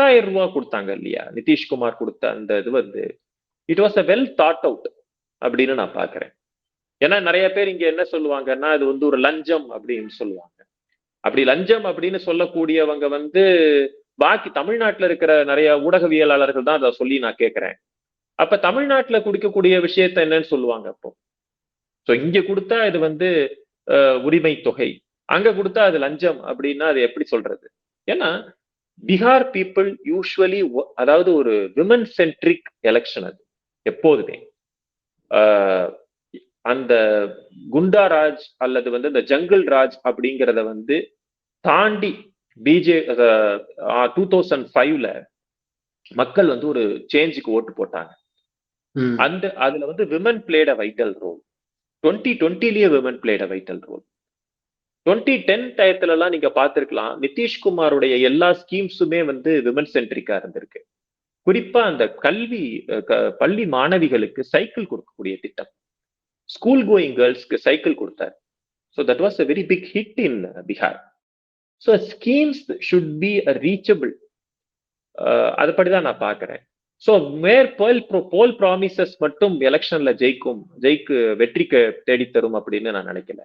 பத்தாயிரம் ரூபா கொடுத்தாங்க இல்லையா? நிதிஷ்குமார் கொடுத்த அந்த இது வந்து it was a well thought out அப்படின்னு நான் பாக்குறேன் ஏன்னா நிறைய பேர் இங்க என்ன சொல்லுவாங்கன்னா இது வந்து ஒரு லஞ்சம் அப்படின்னு சொல்லுவாங்க. அப்படி லஞ்சம் அப்படின்னு சொல்லக்கூடியவங்க வந்து பாக்கி தமிழ்நாட்டில் இருக்கிற நிறைய ஊடகவியலாளர்கள் தான் அதை சொல்லி நான் கேட்கிறேன். அப்ப தமிழ்நாட்டுல குடிக்கக்கூடிய விஷயத்த என்னன்னு சொல்லுவாங்க அப்போ? ஸோ இங்க கொடுத்தா இது வந்து உரிமை தொகை அங்க கொடுத்தா அது லஞ்சம் அப்படின்னா அது எப்படி சொல்றது? ஏன்னா பீகார் பீப்புள் யூஸ்வலி அதாவது ஒரு விமன் சென்ட்ரிக் எலெக்ஷன் அது எப்போதுமே. அந்த குண்டா ராஜ் அல்லது வந்து இந்த ஜங்கிள் ராஜ் அப்படிங்கிறத வந்து தாண்டி பிஜே டூ தௌசண்ட் ஃபைவ்ல மக்கள் வந்து ஒரு சேஞ்சுக்கு ஓட்டு போட்டாங்க. அந்த அதுல வந்து women played a vital role twenty டுவெண்ட்டிலேயே women played a vital role twenty ten டயத்துல எல்லாம் நீங்க பாத்துருக்கலாம் நிதிஷ்குமாருடைய எல்லா ஸ்கீம்ஸுமே வந்து விமன் சென்ட்ரிக்கா இருந்திருக்கு. குறிப்பா அந்த கல்வி பள்ளி மாணவிகளுக்கு சைக்கிள் கொடுக்கக்கூடிய திட்டம். ஸ்கூல் கோயிங் கேர்ள்ஸ்க்கு சைக்கிள் கொடுத்தார். So that was a very big hit in Bihar so schemes should be a reachable அதுபடிதான் நான் பாக்குறேன் ஸோ மேர் போல் போல் ப்ராமிசஸ் மட்டும் எலெக்ஷன்ல ஜெயிக்கும் ஜெயிக்கு வெற்றிக்கு தேடித்தரும் அப்படின்னு நான் நினைக்கல.